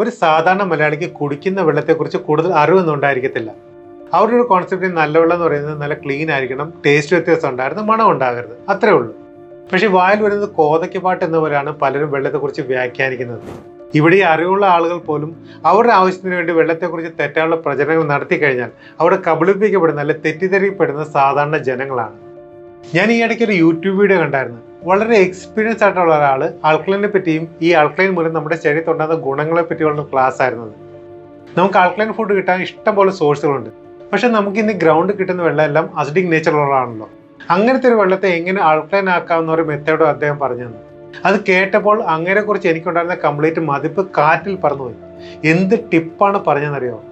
ഒരു സാധാരണ മലയാളിക്ക് കുടിക്കുന്ന വെള്ളത്തെക്കുറിച്ച് കൂടുതൽ അറിവൊന്നും ഉണ്ടായിരിക്കത്തില്ല. അവരുടെ ഒരു കോൺസെപ്റ്റ് നല്ല വെള്ളം എന്ന് പറയുന്നത് നല്ല ക്ലീൻ ആയിരിക്കണം ടേസ്റ്റ് വ്യത്യാസം ഉണ്ടായിരുന്നു മണം ഉണ്ടാകരുത്. അത്രേ ഉള്ളൂ. പക്ഷേ വായിൽ വരുന്നത് കോതയ്ക്ക് പാട്ട് എന്ന പോലെയാണ് പലരും വെള്ളത്തെക്കുറിച്ച് വ്യാഖ്യാനിക്കുന്നത്. ഇവിടെ അറിവുള്ള ആളുകൾ പോലും അവരുടെ ആവശ്യത്തിന് വേണ്ടി വെള്ളത്തെക്കുറിച്ച് തെറ്റാനുള്ള പ്രചരണങ്ങൾ നടത്തി കഴിഞ്ഞാൽ അവിടെ കബളിപ്പിക്കപ്പെടുന്ന അല്ലെ തെറ്റിദ്ധരിക്കപ്പെടുന്ന സാധാരണ ജനങ്ങളാണ്. ഞാൻ ഈ ഇടയ്ക്ക് ഒരു യൂട്യൂബ് വീഡിയോ കണ്ടായിരുന്നു. വളരെ എക്സ്പീരിയൻസ് ആയിട്ടുള്ള ഒരാൾ ആൾക്ലൈനെ പറ്റിയും ഈ ആൾക്ലൈൻ മൂലം നമ്മുടെ ശരീരത്തിൽ ഉണ്ടാകുന്ന ഗുണങ്ങളെ പറ്റിയുള്ള ക്ലാസ് ആയിരുന്നത് നമുക്ക് ആൾക്ലൈൻ ഫുഡ് കിട്ടാൻ ഇഷ്ടം പോലെ സോഴ്സുകളുണ്ട് പക്ഷെ നമുക്ക് ഇന്ന് ഗ്രൗണ്ട് കിട്ടുന്ന വെള്ളം എല്ലാം അസിഡിക് നേച്ചറുള്ളതാണല്ലോ അങ്ങനത്തെ ഒരു വെള്ളത്തെ എങ്ങനെ ആൾക്ലൈൻ ആക്കാവുന്ന ഒരു മെത്തേഡോ അദ്ദേഹം പറഞ്ഞു തന്നു അത് കേട്ടപ്പോൾ അങ്ങനെ കുറിച്ച് എനിക്കുണ്ടായിരുന്ന കംപ്ലീറ്റ് മതിപ്പ് കാറ്റിൽ പറന്നുപോയി. എന്ത് ടിപ്പാണ് പറഞ്ഞതെന്നറിയോ?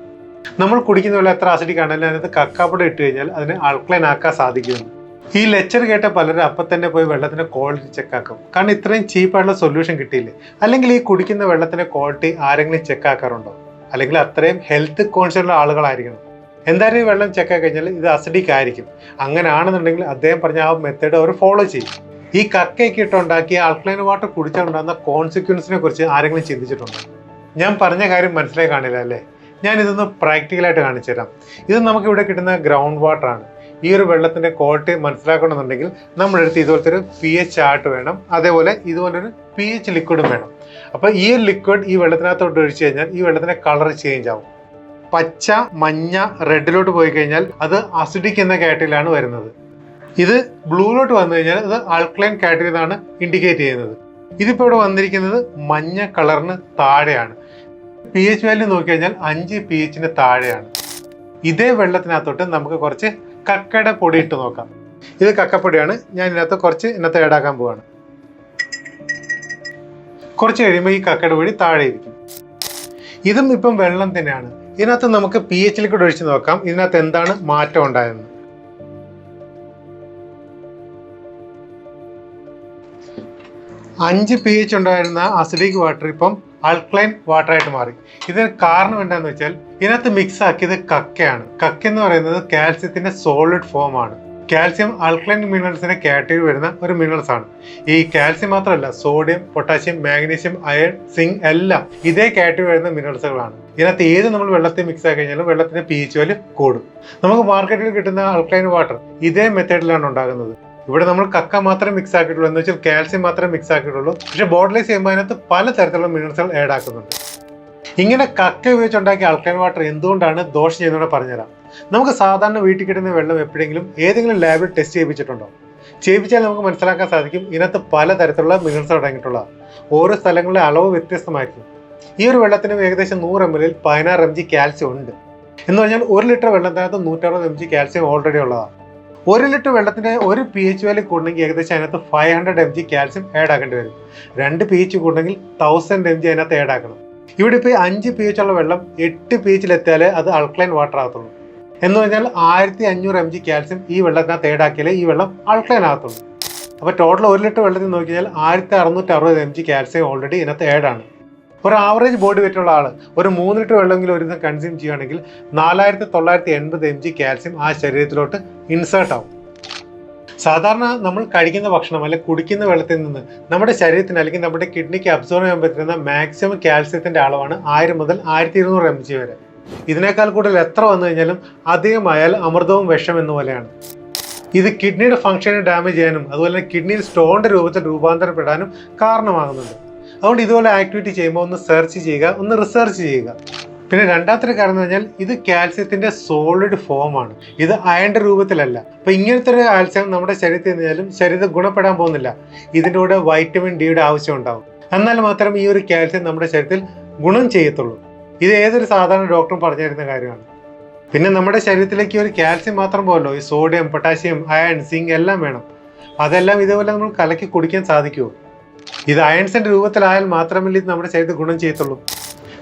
നമ്മൾ കുടിക്കുന്ന വെള്ളം എത്ര അസിഡിക് ആണെങ്കിലും അതിനകത്ത് കക്കാപ്പൊടി ഇട്ട് കഴിഞ്ഞാൽ അതിനെ ആൾക്ലൈൻ ആക്കാൻ സാധിക്കുമെന്ന്. ഈ ലെക്ചർ കേട്ട പലരും അപ്പം തന്നെ പോയി വെള്ളത്തിന്റെ ക്വാളിറ്റി ചെക്ക് ആക്കും. കാരണം ഇത്രയും ചീപ്പായിട്ടുള്ള സൊല്യൂഷൻ കിട്ടിയില്ലേ? അല്ലെങ്കിൽ ഈ കുടിക്കുന്ന വെള്ളത്തിന്റെ ക്വാളിറ്റി ആരെങ്കിലും ചെക്ക് ആക്കാറുണ്ടോ? അല്ലെങ്കിൽ അത്രയും ഹെൽത്ത് കോൺഷ്യസ് ആളുകളായിരിക്കണം. എന്തായാലും ഈ വെള്ളം ചെക്ക് കഴിഞ്ഞാൽ ഇത് അസിഡിക് ആയിരിക്കും. അങ്ങനെയാണെന്നുണ്ടെങ്കിൽ അദ്ദേഹം പറഞ്ഞ ആ മെത്തേഡ് അവർ ഫോളോ ചെയ്യും. ഈ കക്കയൊക്കെ ഇട്ടുണ്ടാക്കിയ ആൾക്ലൈൻ വാട്ടർ കുടിച്ചാലുണ്ടാകുന്ന കോൺസിക്വൻസിനെ കുറിച്ച് ആരെങ്കിലും ചിന്തിച്ചിട്ടുണ്ടോ? ഞാൻ പറഞ്ഞ കാര്യം മനസ്സിലായി കാണില്ല അല്ലേ? ഞാൻ ഇതൊന്ന് പ്രാക്ടിക്കലായിട്ട് കാണിച്ചു തരാം ഇത് നമുക്ക് ഇവിടെ കിട്ടുന്ന ഗ്രൗണ്ട് വാട്ടർ ആണ്. ഈ ഒരു വെള്ളത്തിന്റെ ക്വാളിറ്റി മനസ്സിലാക്കണമെന്നുണ്ടെങ്കിൽ നമ്മൾ എടുത്ത് ഇതുപോലത്തെ ഒരു പി എച്ച് ചാർട്ട് വേണം. അതേപോലെ ഇതുപോലൊരു പി എച്ച് ലിക്വിഡും വേണം. അപ്പോൾ ഈ ലിക്വിഡ് ഈ വെള്ളത്തിനകത്തോട്ട് ഒഴിച്ചു കഴിഞ്ഞാൽ ഈ വെള്ളത്തിന്റെ കളർ ചേഞ്ച് ആവും. പച്ച മഞ്ഞ റെഡിലോട്ട് പോയി കഴിഞ്ഞാൽ അത് അസിഡിക് എന്ന കാറ്റഗറിയിലാണ് വരുന്നത്. ഇത് ബ്ലൂയിലോട്ട് വന്നു കഴിഞ്ഞാൽ ഇത് ആൾക്ലൈൻ കാറ്റഗറി എന്നാണ് ഇൻഡിക്കേറ്റ് ചെയ്യുന്നത്. ഇതിപ്പോൾ ഇവിടെ വന്നിരിക്കുന്നത് മഞ്ഞ കളറിന് താഴെയാണ്. പി എച്ച് വാല്യൂ നോക്കിക്കഴിഞ്ഞാൽ അഞ്ച് പി എച്ചിന് താഴെയാണ്. ഇതേ വെള്ളത്തിനകത്തോട്ട് നമുക്ക് കുറച്ച് കക്കയുടെ പൊടി ഇട്ട് നോക്കാം. ഇത് കക്കപ്പൊടിയാണ്. ഞാൻ ഇതിനകത്ത് കുറച്ച് ഇതിനകത്ത് ഏടാക്കാൻ പോവാണ്. കുറച്ച് കഴിയുമ്പോൾ ഈ കക്കയുടെ പൊടി താഴെ ഇരിക്കും. ഇതും ഇപ്പം വെള്ളം തന്നെയാണ്. ഇതിനകത്ത് നമുക്ക് പി എച്ചിൽ കൂടെ ഒഴിച്ച് നോക്കാം. ഇതിനകത്ത് എന്താണ് മാറ്റം ഉണ്ടായെന്ന്. അഞ്ച് പി എച്ച് ഉണ്ടായിരുന്ന അസിഡിക് വാട്ടർ ഇപ്പം ആൾക്ലൈൻ വാട്ടർ ആയിട്ട് മാറി. ഇതിന് കാരണം എന്താണെന്ന് വെച്ചാൽ ഇതിനകത്ത് മിക്സ് ആക്കിയത് കക്കയാണ്. കക്ക എന്ന് പറയുന്നത് കാൽസ്യത്തിന്റെ സോളിഡ് ഫോം ആണ്. കാൽസ്യം അൾക്ലൈൻ മിനറൽസിന്റെ കാറ്റഗറി വരുന്ന ഒരു മിനറൽസ് ആണ്. ഈ കാൽസ്യം മാത്രമല്ല sodium potassium magnesium iron zinc എല്ലാം ഇതേ കാറ്റഗറി വരുന്ന മിനറൽസുകളാണ് ഇതിനകത്ത് ഏത് നമ്മൾ വെള്ളത്തിൽ മിക്സ് ആക്കി കഴിഞ്ഞാലും വെള്ളത്തിന്റെ പി എച്ച് വാല്യൂ കൂടും. നമുക്ക് മാർക്കറ്റിൽ കിട്ടുന്ന അൾക്ലൈൻ വാട്ടർ ഇതേ മെത്തേഡിലാണ് ഉണ്ടാകുന്നത്. ഇവിടെ നമ്മൾ കക്ക മാത്രമേ മിക്സ് ആക്കിയിട്ടുള്ളൂ. എന്ന് വെച്ചാൽ കാൽസ്യം മാത്രമേ മിക്സ് ആക്കിയിട്ടുള്ളൂ. പക്ഷെ ബോട്ടിലൈസ് ചെയ്യുമ്പോൾ അതിനകത്ത് പല തരത്തിലുള്ള മിനറൽസുകൾ ആഡ് ആക്കുന്നുണ്ട്. ഇങ്ങനെ കക്ക ഉപയോഗിച്ചുണ്ടാക്കിയ ആൾക്കൈൻ വാട്ടർ എന്തുകൊണ്ടാണ് ദോഷം ചെയ്യുന്നതെന്ന് പറഞ്ഞുതരാം. നമുക്ക് സാധാരണ വീട്ടിൽ കിട്ടുന്ന വെള്ളം എപ്പോഴെങ്കിലും ഏതെങ്കിലും ലാബിൽ ടെസ്റ്റ് ചെയ്യിപ്പിച്ചിട്ടുണ്ടോ? ചെയ്യിപ്പിച്ചാൽ നമുക്ക് മനസ്സിലാക്കാൻ സാധിക്കും ഇതിനകത്ത് പല തരത്തിലുള്ള മിനറൽസ് അടങ്ങിയിട്ടുള്ള. ഓരോ സ്ഥലങ്ങളിലെ അളവ് വ്യത്യസ്തമായിരിക്കും. ഈ ഒരു വെള്ളത്തിനും ഏകദേശം നൂറ് എം എല്ലിൽ പതിനാറ് എം ജി കാൽസ്യം ഉണ്ട്. എന്ന് പറഞ്ഞാൽ ഒരു ലിറ്റർ വെള്ളത്തിനകത്ത് നൂറ്ററുപത് എം ജി കാൽസ്യം ഓൾറെഡി ഉള്ളതാണ്. ഒരു ലിറ്റർ വെള്ളത്തിന് ഒരു പി എച്ച് വാല്യൂ കൂടണമെങ്കിൽ ഏകദേശം അതിനകത്ത് five hundred M G calcium add ആക്കേണ്ടി വരും. രണ്ട് പി എച്ച് കൂടണമെങ്കിൽ തൗസൻഡ് എം ജി അതിനകത്ത് ആഡ് ആക്കണം. ഇവിടെ ഇപ്പോൾ അഞ്ച് പി എച്ച് ഉള്ള വെള്ളം എട്ട് പി എച്ചിൽ എത്തിയാലേ അത് അൾക്ലൈൻ വാട്ടർ ആകത്തുള്ളൂ. എന്ന് പറഞ്ഞാൽ ആയിരത്തി അഞ്ഞൂറ് എം ജി കാൽസ്യം ഈ വെള്ളത്തിനകത്ത് ആഡ് ആക്കിയാലേ ഈ വെള്ളം അൾക്ലൈൻ ആകത്തുള്ളൂ. അപ്പോൾ ടോട്ടൽ ഒരു ലിറ്റർ വെള്ളത്തിൽ നോക്കിയാൽ ആയിരത്തി അറുന്നൂറ്റി അറുപത് എം ജി കാൽസ്യം ഓൾറെഡി ഇതിനകത്ത് ആഡ് ആണ്. ഒരു ആവറേജ് ബോഡി വെയിറ്റ് ഉള്ള ആൾ ഒരു മൂന്ന് ലിറ്റർ വെള്ളമെങ്കിലും ഒരു ദിവസം കൺസ്യൂം ചെയ്യുകയാണെങ്കിൽ നാലായിരത്തി തൊള്ളായിരത്തി എൺപത് എം ജി കാൽസ്യം ആ ശരീരത്തിലോട്ട് ഇൻസേർട്ട് ആവും. സാധാരണ നമ്മൾ കഴിക്കുന്ന ഭക്ഷണം അല്ലെങ്കിൽ കുടിക്കുന്ന വെള്ളത്തിൽ നിന്ന് നമ്മുടെ ശരീരത്തിന് അല്ലെങ്കിൽ നമ്മുടെ കിഡ്നിക്ക് അബ്സോർവ് ചെയ്യാൻ പറ്റുന്ന മാക്സിമം കാൽസ്യത്തിന്റെ അളവാണ് ആയിരം മുതൽ ആയിരത്തി ഇരുന്നൂറ് എം ജി വരെ. ഇതിനേക്കാൾ കൂടുതൽ എത്ര വന്നു കഴിഞ്ഞാലും അധികമായാൽ അമൃതവും വിഷം എന്ന പോലെയാണ്. ഇത് കിഡ്നിയുടെ ഫംഗ്ഷനെ ഡാമേജ് ചെയ്യാനും അതുപോലെ തന്നെ കിഡ്നിയിൽ സ്റ്റോണിന്റെ രൂപത്തിൽ രൂപാന്തരപ്പെടാനും കാരണമാകുന്നുണ്ട്. അതുകൊണ്ട് ഇതുപോലെ ആക്ടിവിറ്റി ചെയ്യുമ്പോൾ ഒന്ന് സെർച്ച് ചെയ്യുക ഒന്ന് റിസർച്ച് ചെയ്യുക. പിന്നെ രണ്ടാമത്തെ കാരണം എന്ന് പറഞ്ഞാൽ ഇത് കാൽസ്യത്തിന്റെ സോളിഡ് ഫോം ആണ്. ഇത് അയണിന്റെ രൂപത്തിലല്ല. അപ്പൊ ഇങ്ങനത്തെ ഒരു കാൽസ്യം നമ്മുടെ ശരീരത്തിൽ നിന്നാലും ശരീരം ഗുണപ്പെടാൻ പോകുന്നില്ല. ഇതിന്റെ കൂടെ വൈറ്റമിൻ ഡിയുടെ ആവശ്യം ഉണ്ടാവും. എന്നാൽ മാത്രം ഈ ഒരു കാൽസ്യം നമ്മുടെ ശരീരത്തിൽ ഗുണം ചെയ്യത്തുള്ളൂ. ഇത് ഏതൊരു സാധാരണ ഡോക്ടറും പറഞ്ഞു തരുന്ന കാര്യമാണ്. പിന്നെ നമ്മുടെ ശരീരത്തിലേക്ക് ഒരു കാൽസ്യം മാത്രം പോലല്ലോ ഈ സോഡിയം പൊട്ടാസ്യം അയൺ സിങ്ക് എല്ലാം വേണം. അതെല്ലാം ഇതേപോലെ നമ്മൾ കലക്കി കുടിക്കാൻ സാധിക്കുമോ ഇത് അയൺസിന്റെ രൂപത്തിലായാൽ മാത്രമേ ഇത് നമ്മുടെ ശരീരത്തിൽ ഗുണം ചെയ്യത്തുള്ളൂ.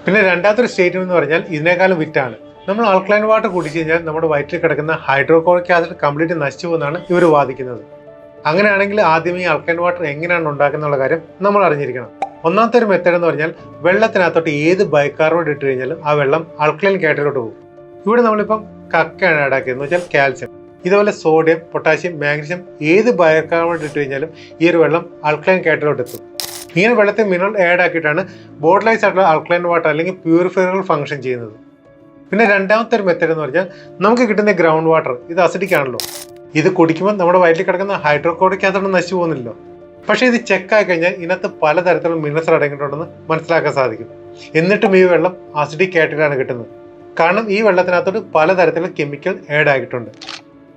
പിന്നെ രണ്ടാമത്തെ സ്റ്റേറ്റ്മെന്റ് എന്ന് പറഞ്ഞാൽ ഇതിനേക്കാളും വിറ്റാണ് നമ്മൾ ആൾക്ലൈൻ വാട്ടർ കുടിച്ചു കഴിഞ്ഞാൽ നമ്മുടെ വയറ്റിൽ കിടക്കുന്ന ഹൈഡ്രോക്ലോറിക് ആസിഡ് കംപ്ലീറ്റ് നശിച്ചു പോകുന്നതാണ് ഇവർ വാദിക്കുന്നത്. അങ്ങനെയാണെങ്കിൽ ആദ്യം ഈ ആൾക്ലൈൻ വാട്ടർ എങ്ങനെയാണ് ഉണ്ടാക്കുന്ന കാര്യം നമ്മൾ അറിഞ്ഞിരിക്കണം. ഒന്നാമത്തെ ഒരു മെത്തേഡ് എന്ന് പറഞ്ഞാൽ വെള്ളത്തിനകത്തോട്ട് ഏത് ബൈക്കാറോട് ഇട്ട് കഴിഞ്ഞാലും ആ വെള്ളം ആൾക്ലൈൻ കാറ്റഗറിലോട്ട് പോകും. ഇവിടെ നമ്മളിപ്പം കക്കയാണ് ആഡാക്കിയത് എന്ന് വെച്ചാൽ കാൽസ്യം ഇതുപോലെ സോഡിയം പൊട്ടാസ്യം മാഗ്നീഷ്യം ഏത് ബൈക്കാർബോട്ട് ഇട്ട് കഴിഞ്ഞാലും ഈ ഒരു വെള്ളം അൾക്ലൈൻ കാറ്റലോട്ട് എത്തും ഇങ്ങനെ വെള്ളത്തിൽ മിനറൽ ആഡ് ആക്കിയിട്ടാണ് ബോട്ടിലൈസ് ആയിട്ടുള്ള അൾക്ലൈൻ വാട്ടർ അല്ലെങ്കിൽ പ്യൂരിഫയറുകൾ ഫംഗ്ഷൻ ചെയ്യുന്നത്. പിന്നെ രണ്ടാമത്തെ ഒരു മെത്തേഡ് എന്ന് പറഞ്ഞാൽ നമുക്ക് കിട്ടുന്ന ഗ്രൗണ്ട് വാട്ടർ ഇത് അസിഡിക് ആണല്ലോ. ഇത് കുടിക്കുമ്പോൾ നമ്മുടെ വയറ്റിൽ കിടക്കുന്ന ഹൈഡ്രോക്ലോറിക് ആസിഡ് നശിച്ചു പോകുന്നില്ലല്ലോ. പക്ഷേ ഇത് ചെക്ക് ആയി കഴിഞ്ഞാൽ ഇതിനകത്ത് പലതരത്തിലുള്ള മിനറൽസ് അടങ്ങിയിട്ടുണ്ടെന്ന് മനസ്സിലാക്കാൻ സാധിക്കും. എന്നിട്ടും ഈ വെള്ളം അസിഡിക് ആയിട്ടാണ് കിട്ടുന്നത്. കാരണം ഈ വെള്ളത്തിനകത്തോട്ട് പലതരത്തിലുള്ള കെമിക്കൽ ആഡ് ആയിട്ടുണ്ട്.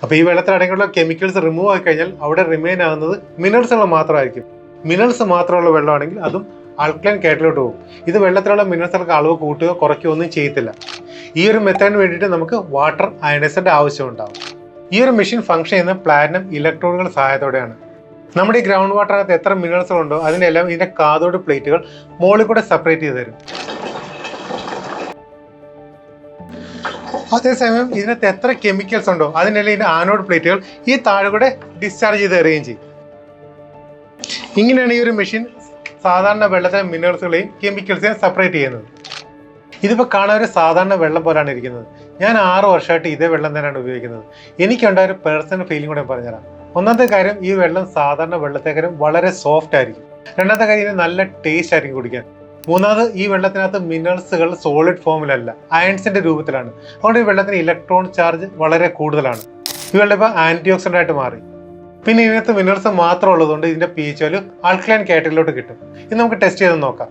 അപ്പോൾ ഈ വെള്ളത്തിൽ അടങ്ങിയുള്ള കെമിക്കൽസ് റിമൂവ് ആയി കഴിഞ്ഞാൽ അവിടെ റിമെയിൻ ആകുന്നത് മിനറൽസുകൾ മാത്രമായിരിക്കും. മിനറൽസ് മാത്രമുള്ള വെള്ളമാണെങ്കിൽ അതും അൾക്ലൈൻ കേട്ടിലോട്ട് പോകും. ഇത് വെള്ളത്തിലുള്ള മിനറൽസുകൾക്ക് അളവ് കൂട്ടുകയോ കുറയ്ക്കുകയോ ഒന്നും ചെയ്യത്തില്ല. ഈ ഒരു മെത്തേഡിന് വേണ്ടിയിട്ട് നമുക്ക് വാട്ടർ അയണൈസറിന്റെ ആവശ്യമുണ്ടാകും ഈ ഒരു മെഷീൻ ഫംഗ്ഷൻ ചെയ്യുന്ന പ്ലാറ്റിനം ഇലക്ട്രോണുകൾ സഹായത്തോടെയാണ്. നമ്മുടെ ഈ ഗ്രൗണ്ട് വാട്ടറിനകത്ത് എത്ര മിനറൽസ് ഉണ്ടോ അതിനെല്ലാം ഇതിന്റെ കാതോട് പ്ലേറ്റുകൾ മുകളിൽ കൂടെ സെപ്പറേറ്റ് ചെയ്ത് തരും. അതേസമയം ഇതിനകത്ത് എത്ര കെമിക്കൽസ് ഉണ്ടോ അതിനെല്ലാം ഇതിന്റെ ആനോഡ് പ്ലേറ്റുകൾ ഈ താഴെ കൂടെ ഡിസ്ചാർജ് ചെയ്ത് തരികയും ചെയ്യും. ഇങ്ങനെയാണ് ഈ ഒരു മെഷീൻ സാധാരണ വെള്ളത്തിലെ മിനറൽസുകളെയും കെമിക്കൽസിനെയും സെപ്പറേറ്റ് ചെയ്യുന്നത്. ഇതിപ്പോൾ കാണാൻ ഒരു സാധാരണ വെള്ളം പോലാണ് ഇരിക്കുന്നത്. ഞാൻ ആറ് വർഷമായിട്ട് ഇതേ വെള്ളം തന്നെയാണ് ഉപയോഗിക്കുന്നത്. എനിക്കുണ്ടായ ഒരു പേഴ്സണൽ ഫീലിംഗ് കൂടെ പറഞ്ഞുതരാം. ഒന്നാമത്തെ കാര്യം ഈ വെള്ളം സാധാരണ വെള്ളത്തേക്കാരും വളരെ സോഫ്റ്റ് ആയിരിക്കും. രണ്ടാമത്തെ കാര്യം ഇത് നല്ല ടേസ്റ്റ് ആയിരിക്കും കുടിക്കാൻ. മൂന്നാമത് ഈ വെള്ളത്തിനകത്ത് മിനറൽസുകൾ സോളിഡ് ഫോമിലല്ല അയൺസിന്റെ രൂപത്തിലാണ്. അതുകൊണ്ട് ഈ വെള്ളത്തിന് ഇലക്ട്രോൺ ചാർജ് വളരെ കൂടുതലാണ്. ഈ വെള്ളം ഇപ്പോൾ ആന്റി ഓക്സിഡന്റ് ആയിട്ട് മാറി. പിന്നെ ഇതിനകത്ത് മിനറൽസ് മാത്രം ഉള്ളതുകൊണ്ട് ഇതിന്റെ പി എച്ച് വാല്യൂ ആൾക്ലൈൻ കാറ്റഗറിയിലോട്ട് കിട്ടും. ഇത് നമുക്ക് ടെസ്റ്റ് ചെയ്ത് നോക്കാം.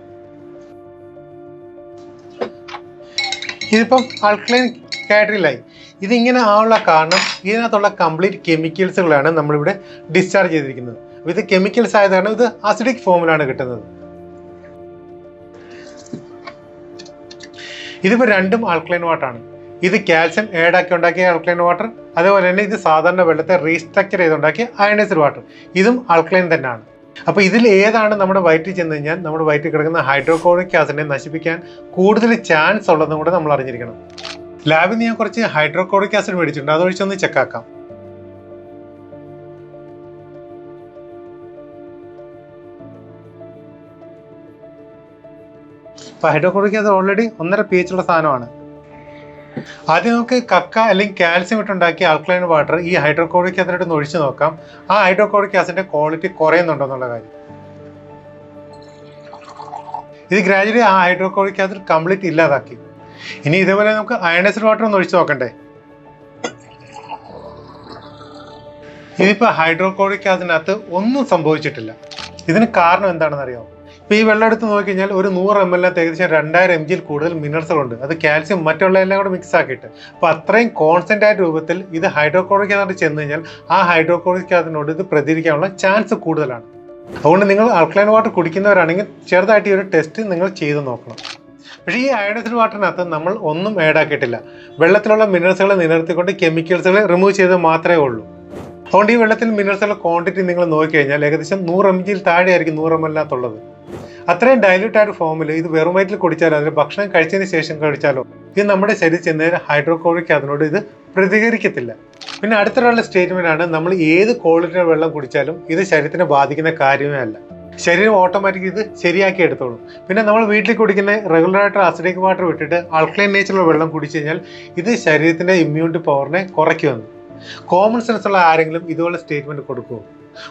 ഇതിപ്പം ആൾക്ലൈൻ കാറ്റഗറിയിലായി ഇതിങ്ങനെ ആവുള്ള കാരണം ഇതിനകത്തുള്ള കംപ്ലീറ്റ് കെമിക്കൽസുകളാണ് നമ്മളിവിടെ ഡിസ്ചാർജ് ചെയ്തിരിക്കുന്നത്. ഇത് കെമിക്കൽസ് ആയത് കാരണം ഇത് അസിഡിക് ഫോമിലാണ് കിട്ടുന്നത്. ഇതിപ്പോൾ രണ്ടും ആൾക്ലൈൻ വാട്ടറാണ് ഇത് കാൽസ്യം ഏഡാക്കി ഉണ്ടാക്കിയ ആൾക്ലൈൻ വാട്ടർ അതേപോലെ തന്നെ ഇത് സാധാരണ വെള്ളത്തെ റീസ്ട്രക്ചർ ചെയ്തുണ്ടാക്കിയ അയണൈസ്ഡ് വാട്ടർ ഇതും ആൾക്ലൈൻ തന്നെയാണ്. അപ്പോൾ ഇതിൽ ഏതാണ് നമ്മുടെ വയറ്റിൽ ചെന്ന് കഴിഞ്ഞാൽ നമ്മുടെ വയറ്റിൽ കിടക്കുന്ന ഹൈഡ്രോക്ലോറിക് ആസിഡിനെ നശിപ്പിക്കാൻ കൂടുതൽ ചാൻസ് ഉള്ളതും കൂടെ നമ്മൾ അറിഞ്ഞിരിക്കണം. ലാബിൽ നിന്ന് ഞാൻ കുറച്ച് ഹൈഡ്രോക്ലോറിക് ആസിഡ് മേടിച്ചിട്ടുണ്ട്. അതൊഴിച്ചൊന്ന് ചെക്കാക്കാം അപ്പോൾ ഹൈഡ്രോക്ലോറിക് ആസിഡ് ഓൾറെഡി ഒന്നര പി എച്ച് ഉള്ള സാധനമാണ്. ആദ്യം നമുക്ക് കക്ക അല്ലെങ്കിൽ കാൽസ്യം ഇട്ടുണ്ടാക്കിയ ആൽക്ലൈൻ വാട്ടർ ഈ ഹൈഡ്രോക്ലോറിക് ആസിഡ് ഒന്ന് ഒഴിച്ചു നോക്കാം. ആ ഹൈഡ്രോക്ലോറിക് ആസിഡിന്റെ ക്വാളിറ്റി കുറയുന്നുണ്ടോ എന്നുള്ള കാര്യം. ഇത് ഗ്രാജുവലി ആ ഹൈഡ്രോക്ലോറിക് ആസിഡ് കംപ്ലീറ്റ് ഇല്ലാതാക്കി. ഇനി ഇതേപോലെ നമുക്ക് അയണൈസ്ഡ് വാട്ടർ ഒന്ന് ഒഴിച്ചു നോക്കണ്ടേ. ഇതിപ്പോൾ ഹൈഡ്രോക്ലോറിക് ആസിഡിനകത്ത് ഒന്നും സംഭവിച്ചിട്ടില്ല. ഇതിന് കാരണം എന്താണെന്ന് അറിയാമോ ഇപ്പൊ ഈ വെള്ളം എടുത്ത് നോക്കിക്കഴിഞ്ഞാൽ ഒരു നൂറ് എം എല്ലിനകത്ത് ഏകദേശം രണ്ടായിരം എം ജിയിൽ കൂടുതൽ മിനറൽസുകൾ ഉണ്ട്. അത് കാൽസ്യം മറ്റുള്ള എല്ലാം കൂടെ മിക്സ് ആക്കിയിട്ട്. അപ്പോൾ അത്രയും കോൺസെൻട്രേറ്റ് രൂപത്തിൽ ഇത് ഹൈഡ്രോക്ലോറിക് ആസിഡ് ചെന്ന് കഴിഞ്ഞാൽ ആ ഹൈഡ്രോക്ലോറിക് ആസിഡിനോട് ഇത് പ്രതികരിക്കാനുള്ള ചാൻസ് കൂടുതലാണ്. അതുകൊണ്ട് നിങ്ങൾ അൾക്ലൈൻ വാട്ടർ കുടിക്കുന്നവരാണെങ്കിൽ ചെറുതായിട്ട് ഈ ഒരു ടെസ്റ്റ് നിങ്ങൾ ചെയ്ത് നോക്കണം. പക്ഷേ ഈ അയഡൈസ്ഡ് വാട്ടറിനകത്ത് നമ്മൾ ഒന്നും ആഡ് ആക്കിയിട്ടില്ല. വെള്ളത്തിലുള്ള മിനറൽസുകളെ നിലനിർത്തിക്കൊണ്ട് കെമിക്കൽസുകളെ റിമൂവ് ചെയ്ത് മാത്രമേ ഉള്ളൂ. അതുകൊണ്ട് ഈ വെള്ളത്തിൽ മിനറൽസുകളുടെ ക്വാണ്ടിറ്റി നിങ്ങൾ നോക്കിക്കഴിഞ്ഞാൽ ഏകദേശം നൂറ് എം ജിയിൽ താഴെയായിരിക്കും നൂറ് എം എല്ലിനകത്തുള്ളത് അത്രയും ഡൈല്യൂട്ട് ആയ ഫോമിൽ ഇത് വെറും വയറ്റിൽ കുടിച്ചാലോ? അതിന് ഭക്ഷണം കഴിച്ചതിന് ശേഷം കഴിച്ചാലോ? ഇത് നമ്മുടെ ശരീരത്തിൽ ചെന്നതിന് ഹൈഡ്രോക്ലോറിക് അതിനോട് ഇത് പ്രതികരിക്കത്തില്ല. പിന്നെ അടുത്തൊരാളുടെ സ്റ്റേറ്റ്മെന്റ് ആണ് നമ്മൾ ഏത് ക്വാളിറ്റിയുടെ വെള്ളം കുടിച്ചാലും ഇത് ശരീരത്തിനെ ബാധിക്കുന്ന കാര്യമേ അല്ല. ശരീരം ഓട്ടോമാറ്റിക് ഇത് ശരിയാക്കി എടുത്തോളും. പിന്നെ നമ്മൾ വീട്ടിൽ കുടിക്കുന്ന റെഗുലർ ആയിട്ട് അസിഡിക് വാട്ടർ വിട്ടിട്ട് അൾക്ലൈൻ നേച്ചറുള്ള വെള്ളം കുടിച്ചു കഴിഞ്ഞാൽ ഇത് ശരീരത്തിന്റെ ഇമ്മ്യൂണിറ്റി പവറിനെ കുറയ്ക്കുമെന്ന്. കോമൺ സെൻസ് ഉള്ള ആരെങ്കിലും ഇതുപോലെ സ്റ്റേറ്റ്മെന്റ് കൊടുക്കുമോ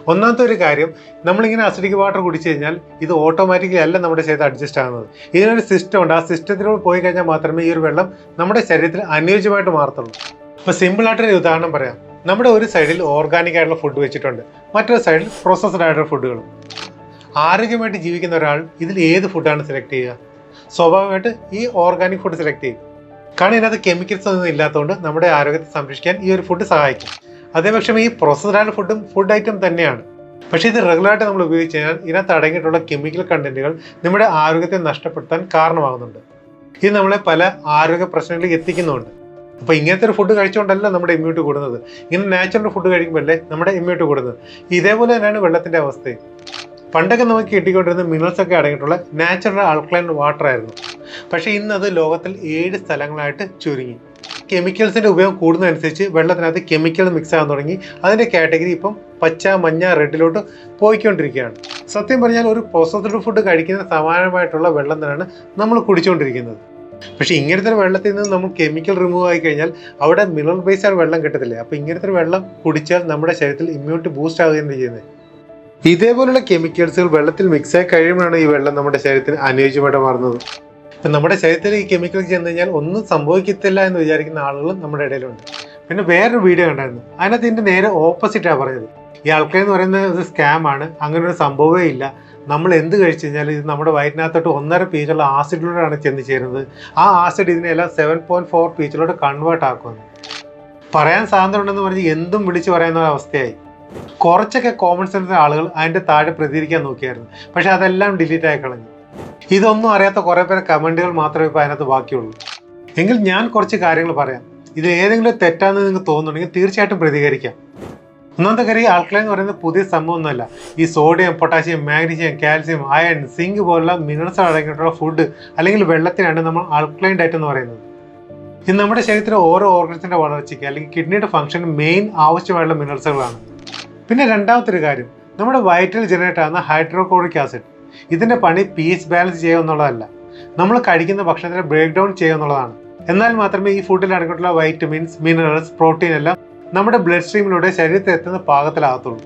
ഒന്നാമത്തെ ഒരു കാര്യം നമ്മളിങ്ങനെ അസിഡിക് വാട്ടർ കുടിച്ചു കഴിഞ്ഞാൽ ഇത് ഓട്ടോമാറ്റിക്കലി അല്ല നമ്മുടെ ശരീരത്തിൽ അഡ്ജസ്റ്റ് ആകുന്നത് ഇതിനൊരു സിസ്റ്റം ഉണ്ട്. ആ സിസ്റ്റത്തിലൂടെ പോയി കഴിഞ്ഞാൽ മാത്രമേ ഈ ഒരു വെള്ളം നമ്മുടെ ശരീരത്തിൽ അനുയോജ്യമായിട്ട് മാറത്തുള്ളൂ. അപ്പോൾ സിമ്പിൾ ആയിട്ടൊരു ഉദാഹരണം പറയാം. നമ്മുടെ ഒരു സൈഡിൽ ഓർഗാനിക് ആയിട്ടുള്ള ഫുഡ് വെച്ചിട്ടുണ്ട്. മറ്റൊരു സൈഡിൽ പ്രോസസ്ഡ് ആയിട്ടുള്ള ഫുഡുകളും ആരോഗ്യമായിട്ട് ജീവിക്കുന്ന ഒരാൾ ഇതിൽ ഏത് ഫുഡാണ് സെലക്ട് ചെയ്യുക? സ്വാഭാവികമായിട്ട് ഈ ഓർഗാനിക് ഫുഡ് സെലക്ട് ചെയ്യും. കാരണം ഇതിനകത്ത് കെമിക്കൽസ് ഒന്നും ഇല്ലാത്തതുകൊണ്ട് നമ്മുടെ ആരോഗ്യത്തെ സംരക്ഷിക്കാൻ ഈ ഒരു ഫുഡ് സഹായിക്കും. അതേപക്ഷം ഈ പ്രോസസ്ഡ് ഫുഡും ഫുഡ് ഐറ്റം തന്നെയാണ്. പക്ഷേ ഇത് റെഗുലറായിട്ട് നമ്മൾ ഉപയോഗിച്ച് കഴിഞ്ഞാൽ ഇതിനകത്ത് അടങ്ങിയിട്ടുള്ള കെമിക്കൽ കണ്ടന്റുകൾ നമ്മുടെ ആരോഗ്യത്തെ നഷ്ടപ്പെടുത്താൻ കാരണമാകുന്നുണ്ട്. ഇത് നമ്മളെ പല ആരോഗ്യ പ്രശ്നങ്ങളിലേക്ക് എത്തിക്കുന്നുണ്ട് അപ്പോൾ ഇങ്ങനത്തെ ഒരു ഫുഡ് കഴിച്ചുകൊണ്ടല്ല നമ്മുടെ ഇമ്മ്യൂണിറ്റി കൂടുന്നത്? ഇങ്ങനെ നാച്ചുറൽ ഫുഡ് കഴിക്കുമ്പോഴല്ലേ നമ്മുടെ ഇമ്മ്യൂണിറ്റി കൂടുന്നത്? ഇതേപോലെ തന്നെയാണ് വെള്ളത്തിന്റെ അവസ്ഥയും. പണ്ടൊക്കെ നമുക്ക് കിട്ടിക്കൊണ്ടിരുന്ന മിനറൽസ് ഒക്കെ അടങ്ങിയിട്ടുള്ള നാച്ചുറൽ ആൾക്ലൈൻ വാട്ടർ ആയിരുന്നു. പക്ഷേ ഇന്ന് അത് ലോകത്തിൽ ഏഴ് സ്ഥലങ്ങളായിട്ട് ചുരുങ്ങി. കെമിക്കൽസിന്റെ ഉപയോഗം കൂടുന്നതനുസരിച്ച് വെള്ളത്തിനകത്ത് കെമിക്കൽ മിക്സ് ആകാൻ തുടങ്ങി. അതിന്റെ കാറ്റഗറി ഇപ്പം പച്ച മഞ്ഞ റെഡിലോട്ട് പോയിക്കൊണ്ടിരിക്കുകയാണ്. സത്യം പറഞ്ഞാൽ ഒരു പ്രോസസ്ഡ് ഫുഡ് കഴിക്കുന്ന സമാനമായിട്ടുള്ള വെള്ളം തന്നെയാണ് നമ്മൾ കുടിച്ചുകൊണ്ടിരിക്കുന്നത്. പക്ഷെ ഇങ്ങനത്തെ വെള്ളത്തിൽ നിന്ന് നമ്മൾ കെമിക്കൽ റിമൂവ് ആയി കഴിഞ്ഞാൽ അവിടെ മിനറൽ ബേസ്ഡ് വെള്ളം കിട്ടത്തില്ലേ? അപ്പോൾ ഇങ്ങനത്തെ വെള്ളം കുടിച്ചാൽ നമ്മുടെ ശരീരത്തിൽ ഇമ്മ്യൂണിറ്റി ബൂസ്റ്റ് ആവുകയാണ് ചെയ്യുന്നത്? ഇതേപോലുള്ള കെമിക്കൽസുകൾ വെള്ളത്തിൽ മിക്സായി കഴിയുമ്പോഴാണ് ഈ വെള്ളം നമ്മുടെ ശരീരത്തിന് അനുയോജ്യമായിട്ട് മാറുന്നത്. ഇപ്പം നമ്മുടെ ശരീരത്തിൽ ഈ കെമിക്കൽ ചെന്ന് കഴിഞ്ഞാൽ ഒന്നും സംഭവിക്കത്തില്ല എന്ന് വിചാരിക്കുന്ന ആളുകളും നമ്മുടെ ഇടയിലുണ്ട്. പിന്നെ വേറൊരു വീഡിയോ ഉണ്ടായിരുന്നു അതിനകത്ത് ഇതിന്റെ നേരെ ഓപ്പോസിറ്റാണ് പറഞ്ഞത്. ഈ ആൾക്കാർ എന്ന് പറയുന്നത് ഒരു സ്കാം ആണ്. അങ്ങനെ ഒരു സംഭവമേ ഇല്ല. നമ്മൾ എന്ത് കഴിച്ചു കഴിഞ്ഞാൽ ഇത് നമ്മുടെ വയറ്റിനകത്തോട്ട് ഒന്നര പീച്ചുള്ള ആസിഡിലൂടെയാണ് ചെന്ന് ചേരുന്നത്. ആ ആസിഡ് ഇതിനെല്ലാം സെവൻ പോയിന്റ് ഫോർ പീച്ചിലോട്ട് കൺവേർട്ട് ആക്കുന്നു പറയാൻ സ്വാതന്ത്ര്യം ഉണ്ടെന്ന് പറഞ്ഞ് എന്തും വിളിച്ചു പറയുന്ന അവസ്ഥയായി. കുറച്ചൊക്കെ കോമൺ സെൻസ് ആളുകൾ അതിന്റെ താഴെ പ്രതികരിക്കാൻ നോക്കിയായിരുന്നു. പക്ഷെ അതെല്ലാം ഡിലീറ്റ് ആയി കളഞ്ഞു. ഇതൊന്നും അറിയാത്ത കുറേ പേരെ കമന്റുകൾ മാത്രമേ ഇപ്പോൾ അതിനകത്ത് ബാക്കിയുള്ളൂ. എങ്കിൽ ഞാൻ കുറച്ച് കാര്യങ്ങൾ പറയാം. ഇത് ഏതെങ്കിലും തെറ്റാന്ന് നിങ്ങൾക്ക് തോന്നുന്നുണ്ടെങ്കിൽ തീർച്ചയായിട്ടും പ്രതികരിക്കാം. ഒന്നാമത്തെ കാര്യം ആൾക്കളെ എന്ന് പറയുന്നത് പുതിയ സംഭവമൊന്നുമല്ല. ഈ sodium potassium magnesium calcium iron zinc പോലുള്ള മിനറൽസ് അടങ്ങിയിട്ടുള്ള ഫുഡ് അല്ലെങ്കിൽ വെള്ളത്തിനാണ് നമ്മൾ ആൾക്ലൈൻ ഡയറ്റ് എന്ന് പറയുന്നത്. ഇത് നമ്മുടെ ശരീരത്തിലെ ഓരോ ഓർഗൻസിന്റെ വളർച്ചയ്ക്ക് അല്ലെങ്കിൽ കിഡ്നിയുടെ ഫംഗ്ഷന് മെയിൻ ആവശ്യമായുള്ള മിനറൽസുകളാണ് പിന്നെ രണ്ടാമത്തെ ഒരു കാര്യം നമ്മുടെ വയറ്റിൽ ജനറേറ്റ് ആകുന്ന ഹൈഡ്രോക്ലോറിക് ആസിഡ് ഇതിന്റെ പണി പി എച്ച് ബാലൻസ് ചെയ്യുക എന്നുള്ളതല്ല. നമ്മൾ കഴിക്കുന്ന ഭക്ഷണത്തിനെ ബ്രേക്ക് ഡൗൺ ചെയ്യുക എന്നുള്ളതാണ്. എന്നാൽ മാത്രമേ ഈ ഫുഡിൽ അടങ്ങിയിട്ടുള്ള വൈറ്റമിൻസ് മിനറൽസ് പ്രോട്ടീൻ എല്ലാം നമ്മുടെ ബ്ലഡ് സ്ട്രീമിലൂടെ ശരീരത്തിൽ എത്തുന്ന പാകത്തിലാകത്തുള്ളൂ.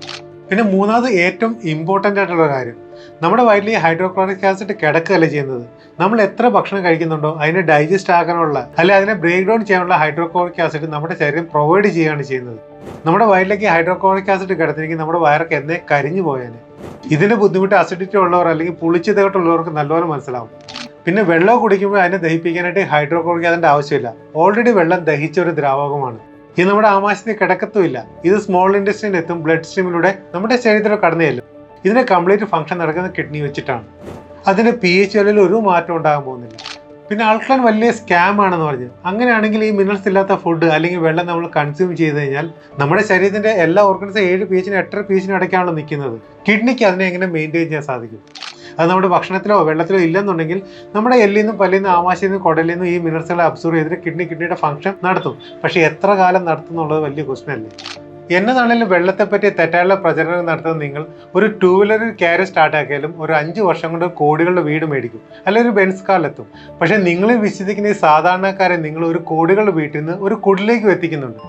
പിന്നെ മൂന്നാമത് ഏറ്റവും ഇമ്പോർട്ടന്റ് ആയിട്ടുള്ള കാര്യം. നമ്മുടെ വയറ്റിൽ ഈ ഹൈഡ്രോക്ലോറിക് ആസിഡ് കിടക്കുകയല്ല ചെയ്യുന്നത്? നമ്മൾ എത്ര ഭക്ഷണം കഴിക്കുന്നുണ്ടോ അതിനെ ഡൈജസ്റ്റ് ആക്കാനുള്ള അല്ലെ അതിനെ ബ്രേക്ക് ഡൗൺ ചെയ്യാനുള്ള ഹൈഡ്രോക്ലോറിക് ആസിഡ് നമ്മുടെ ശരീരം പ്രൊവൈഡ് ചെയ്യുകയാണ് ചെയ്യുന്നത്. നമ്മുടെ വയറ്റിലേക്ക് ഹൈഡ്രോക്ലോറിക് ആസിഡ് കിടത്തിനെങ്കിൽ നമ്മുടെ വയറൊക്കെ എന്നേ കരിഞ്ഞു പോയേനെ ഇതിന്റെ ബുദ്ധിമുട്ട് അസിഡിറ്റി ഉള്ളവർ അല്ലെങ്കിൽ പുളിച്ചതായിട്ടുള്ളവർക്ക് നല്ലപോലെ മനസ്സിലാവും. പിന്നെ വെള്ളം കുടിക്കുമ്പോൾ അതിനെ ദഹിപ്പിക്കാനായിട്ട് ഹൈഡ്രോക്ലോറിക് അതിന്റെ ആവശ്യമില്ല. ഓൾറെഡി വെള്ളം ദഹിച്ച ഒരു ദ്രാവകമാണ്. ഇത് നമ്മുടെ ആമാശയത്തിൽ കിടക്കത്തുമില്ല. ഇത് സ്മോൾ ഇൻഡസ്ട്രിയിൽ എത്തും ബ്ലഡ് സ്ട്രീമിലൂടെ നമ്മുടെ ശരീരത്തിൽ കടന്നു ചെല്ലും. ഇതിന്റെ കംപ്ലീറ്റ് ഫംഗ്ഷൻ നടക്കുന്ന കിഡ്നി വെച്ചിട്ടാണ്. അതിന് പി എച്ച് ഒരു മാറ്റം ഉണ്ടാകാൻ പോകുന്നില്ല. പിന്നെ ആൾക്കാർ വലിയ സ്കാം ആണെന്ന് പറഞ്ഞു. അങ്ങനെയാണെങ്കിൽ ഈ മിനറൽസ് ഇല്ലാത്ത ഫുഡ് അല്ലെങ്കിൽ വെള്ളം നമ്മൾ കൺസ്യൂം ചെയ്ത് കഴിഞ്ഞാൽ നമ്മുടെ ശരീരത്തിന്റെ എല്ലാ ഓർഗൻസും ഏഴ് പി എച്ചിന് എട്ടര പി എച്ചിന് നിൽക്കുന്നത്. കിഡ്നിക്ക് അതിനെ എങ്ങനെ മെയിന്റെയിൻ ചെയ്യാൻ സാധിക്കും? അത് നമ്മുടെ ഭക്ഷണത്തിലോ വെള്ളത്തിലോ ഇല്ലെന്നുണ്ടെങ്കിൽ നമ്മുടെ എല്ലിൽ നിന്നും പല്ലിൽ നിന്നും ആമാശയിൽ നിന്നും കുടലിൽ നിന്നും ഈ മിനറൽസുകളെ അബ്സോർവ് ചെയ്തിട്ട് കിഡ്നി കിഡ്നിയുടെ ഫംഗ്ഷൻ നടത്തും. പക്ഷേ എത്ര കാലം നടത്തും എന്നുള്ളത് വലിയ ക്വസ്റ്റൻ അല്ലേ? എന്നതാണെങ്കിലും വെള്ളത്തെപ്പറ്റി തെറ്റായുള്ള പ്രചരണം നടത്തുന്ന നിങ്ങൾ ഒരു ടൂ വീലർ ക്യാരി സ്റ്റാർട്ടാക്കിയാലും ഒരു അഞ്ച് വർഷം കൊണ്ട് കോടികളുടെ വീട് മേടിക്കും. അല്ലെങ്കിൽ ഒരു ബെൻസ് കാലെത്തും പക്ഷെ നിങ്ങൾ വിശ്വസിക്കുന്ന ഈ സാധാരണക്കാരെ നിങ്ങൾ ഒരു കോടികളുടെ വീട്ടിൽ നിന്ന് ഒരു കുടിലേക്ക് എത്തിക്കുന്നുണ്ട്.